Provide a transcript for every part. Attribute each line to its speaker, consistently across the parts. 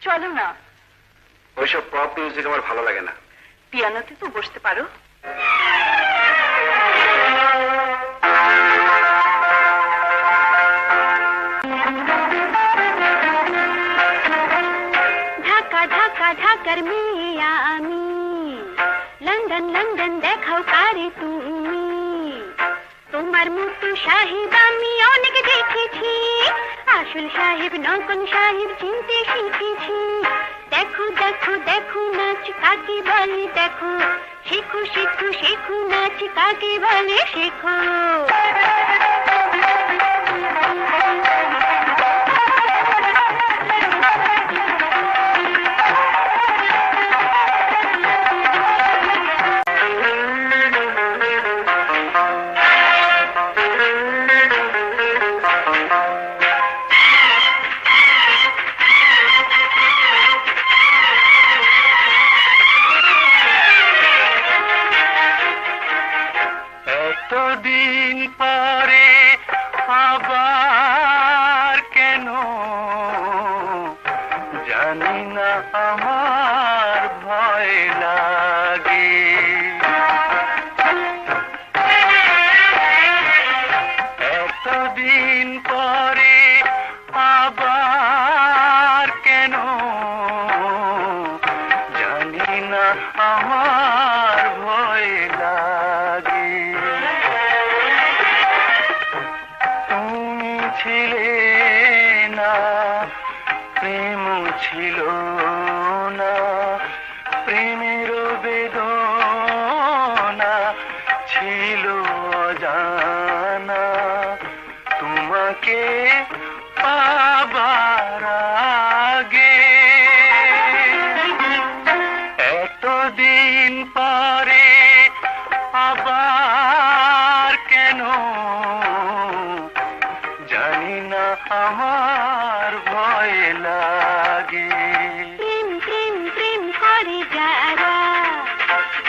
Speaker 1: চলো না।
Speaker 2: ওইসব পপ মিউজিক আমার ভালো লাগে না।
Speaker 1: পিয়ানোতে তো বসতে পারো।
Speaker 3: ঢাকা ঢাকা ঢাকার মেয়ে আমি। লন্ডন লন্ডন দেখাও কারে তুমি। তোমার মতো সাহেব আমি অনেক দেখেছি। আসল সাহেব নকল সাহেব, চিনতে শিখেছি। দেখো দেখো দেখো, নাচ কাকে বলে, দেখো। শেখো শেখো শেখো, নাচ কাকে বলে, শেখো।
Speaker 2: এতদিন পরে আবার কেন? জানি না আমার ভয় লাগে। এতদিন পরে আবার কেন? জানি না আমার ভয় ছিলে না প্রেম ছিল না প্রেমের বেদনা ছিল জানা তোমাকে পাবার আমার ভয় লাগে।
Speaker 3: প্রেম প্রেম প্রেম করে যারা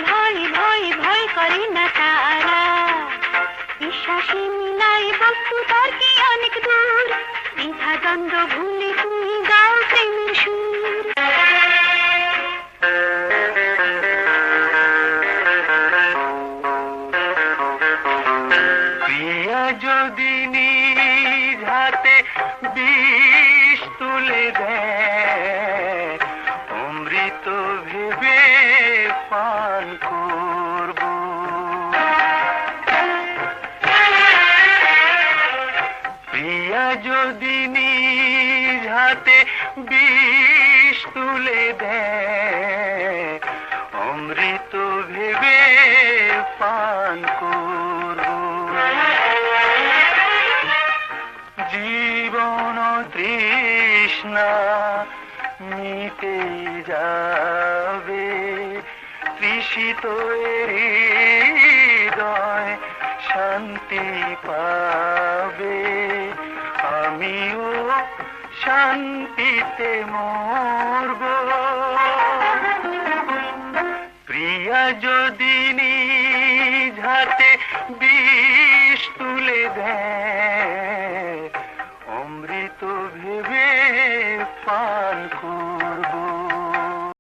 Speaker 3: ভয় ভয় ভয় করে না তারা। বিশ্বাসে মিলাই বস্তু তর্কে অনেক দূর। দ্বিধা দ্বন্দ্ব ভুলে তুমি গাও প্রেমের সুর।
Speaker 2: প্রিয়া যদি বিষ দেয়, অমৃত ভেবে পান করব। প্রিয়া যদি নিজ হাতে বিষ তুলে দেয়, অমৃত ভেবে পান করব। জীবন তৃষ্ণা মিটে যাবে। তৃষিত হৃদয় শান্তি পাবে। আমিও শান্তিতে মরব। প্রিয়া যদি নিজ হাতে বিষ তুলে দেয়